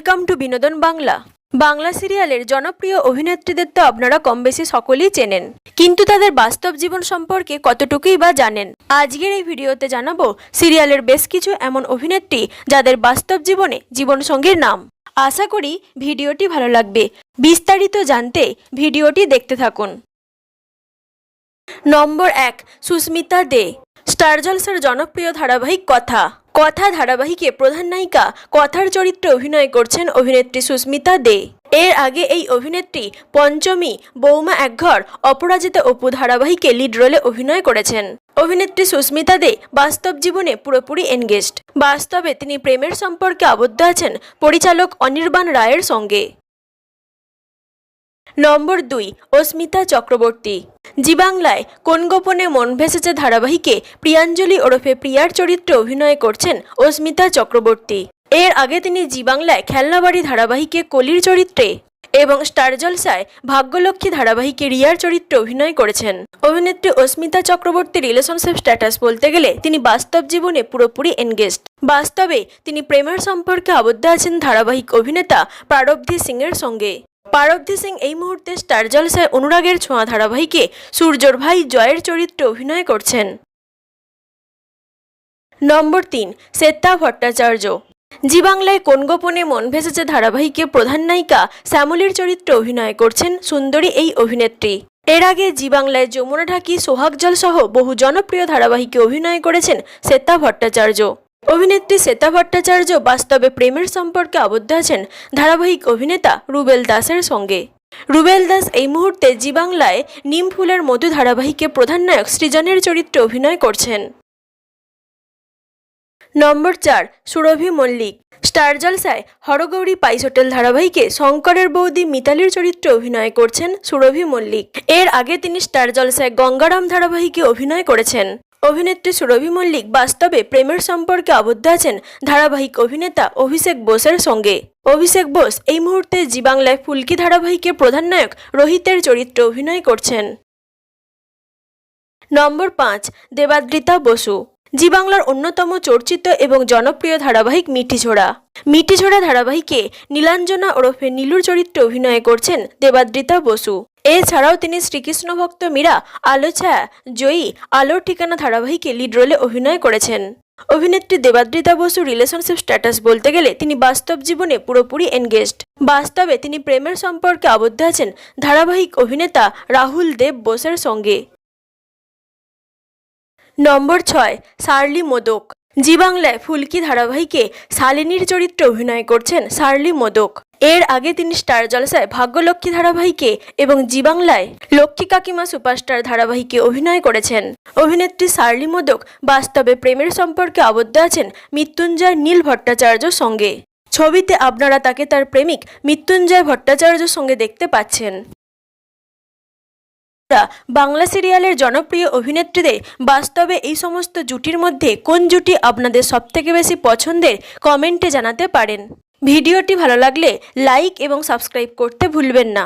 Welcome to বিনোদন বাংলা। বাংলা সিরিয়ালের জনপ্রিয় অভিনেত্রীদের তো আপনারা কম বেশি সকলেই চেনেন। কিন্তু তাদের বাস্তব জীবন সম্পর্কে কতটুকুই বা জানেন? আজকের এই ভিডিওতে জানাব সিরিয়ালের বেশ কিছু এমন অভিনেত্রী যাদের বাস্তব জীবনে জীবনসঙ্গীর নাম। আশা করি ভিডিওটি ভালো লাগবে। বিস্তারিত জানতে ভিডিওটি দেখতে থাকুন। নম্বর এক, সুস্মিতা দে। স্টার জলসার জনপ্রিয় ধারাবাহিক কথা। কথা ধারাবাহিকে প্রধান নায়িকা কথার চরিত্রে অভিনয় করছেন অভিনেত্রী সুস্মিতা দে। এর আগে এই অভিনেত্রী পঞ্চমী বৌমা একঘর অপরাজিতা অপু ধারাবাহিকে লিড রোলে অভিনয় করেছেন। অভিনেত্রী সুস্মিতা দে বাস্তব জীবনে পুরোপুরি এনগেজড বাস্তবে তিনি প্রেমের সম্পর্কে আবদ্ধ আছেন পরিচালক অনির্বাণ রায়ের সঙ্গে। নম্বর দুই, অস্মিতা চক্রবর্তী। জি বাংলায় কোন গোপনে মন ভেসেছে ধারাবাহিকে? প্রিয়াঞ্জলি ওরফে প্রিয়ার চরিত্রে অভিনয় করছেন অস্মিতা চক্রবর্তী। এর আগে তিনি জি বাংলায় খেলনাবাড়ি ধারাবাহিকে কলির চরিত্রে এবং স্টার জলসায় ভাগ্যলক্ষ্মী ধারাবাহিকে রিয়ার চরিত্রে অভিনয় করেছেন। অভিনেত্রী অস্মিতা চক্রবর্তীর রিলেশনশিপ স্ট্যাটাস বলতে গেলে তিনি বাস্তব জীবনে পুরোপুরি এনগেজড বাস্তবে তিনি প্রেমের সম্পর্কে আবদ্ধ আছেন ধারাবাহিক অভিনেতা প্রারব্ধি সিংয়ের সঙ্গে। পারব্ধি সিং এই মুহূর্তে স্টার জলসায় অনুরাগের ছোঁয়া ধারাবাহিকে সূর্যর ভাই জয়ের চরিত্রে অভিনয় করছেন। নম্বর তিন, শ্বেতা ভট্টাচার্য। জি বাংলায় কোন গোপনে মন ভেসেছে ধারাবাহিকে প্রধান নায়িকা শ্যামলীর চরিত্রে অভিনয় করছেন সুন্দরী এই অভিনেত্রী। এর আগে জি বাংলায় যমুনা ঢাকি, সোহাগ জল সহ বহু জনপ্রিয় ধারাবাহিকে অভিনয় করেছেন শ্বেতা ভট্টাচার্য। অভিনেত্রী শ্বেতা ভট্টাচার্য বাস্তবে প্রেমের সম্পর্কে আবদ্ধ আছেন ধারাবাহিক অভিনেতা রুবেল দাসের সঙ্গে। রুবেল দাস এই মুহূর্তে জি বাংলায় নিম ফুলের মধু ধারাবাহিকে প্রধান নায়ক সৃজনের চরিত্রে অভিনয় করছেন। নম্বর চার, সুরভি মল্লিক। স্টার জলসায় হরগৌরী পাইস হোটেল ধারাবাহিকে শঙ্করের বৌদি মিতালির চরিত্রে অভিনয় করছেন সুরভি মল্লিক। এর আগে তিনি স্টার জলসায় গঙ্গারাম ধারাবাহিকে অভিনয় করেছেন। অভিনেত্রী সুরভি মল্লিক বাস্তবে প্রেমের সম্পর্কে আবদ্ধ আছেন ধারাবাহিক অভিনেতা অভিষেক বোসের সঙ্গে। অভিষেক বোস এই মুহূর্তে জি বাংলায় ফুলকি ধারাবাহিকের প্রধান নায়ক রোহিতের চরিত্রে অভিনয় করছেন। নম্বর পাঁচ, দেবাদ্রিতা বসু। জি বাংলার অন্যতম চর্চিত এবং জনপ্রিয় ধারাবাহিক মিঠিঝোড়া। মিঠিঝোড়া ধারাবাহিকে নীলাঞ্জনা ওরফে নীলুর চরিত্রে অভিনয় করছেন দেবাদ্রিতা বসু। এছাড়াও তিনি শ্রীকৃষ্ণ ভক্ত মীরা আলো ছায়া জয়ী আলোর ঠিকানা ধারাবাহিকে লিড রোলে অভিনয় করেছেন। অভিনেত্রী দেবাদ্রিতা বসু রিলেশনশিপ স্ট্যাটাস বলতে গেলে তিনি বাস্তব জীবনে পুরোপুরি এনগেজড বাস্তবে তিনি প্রেমের সম্পর্কে আবদ্ধ আছেন ধারাবাহিক অভিনেতা রাহুল দেব বোসের সঙ্গে। নম্বর ছয়, সার্লি মোদক। জি বাংলায় ফুলকি ধারাবাহিকে শালিনীর চরিত্রে অভিনয় করছেন সার্লি মোদক। এর আগে তিনি স্টার জলসায় ভাগ্যলক্ষ্মী ধারাবাহিকে এবং জি বাংলায় লক্ষ্মী কাকিমা সুপারস্টার ধারাবাহিকে অভিনয় করেছেন। অভিনেত্রী সার্লি মোদক বাস্তবে প্রেমের সম্পর্কে আবদ্ধ আছেন মৃত্যুঞ্জয় নীল ভট্টাচার্যর সঙ্গে। ছবিতে আপনারা তাকে তার প্রেমিক মৃত্যুঞ্জয় ভট্টাচার্যর সঙ্গে দেখতে পাচ্ছেন। বাংলা সিরিয়ালের জনপ্রিয় অভিনেত্রীদের বাস্তবে এই সমস্ত জুটির মধ্যে কোন জুটি আপনাদের সবথেকে বেশি পছন্দের কমেন্টে জানাতে পারেন। ভিডিওটি ভালো লাগলে লাইক এবং সাবস্ক্রাইব করতে ভুলবেন না।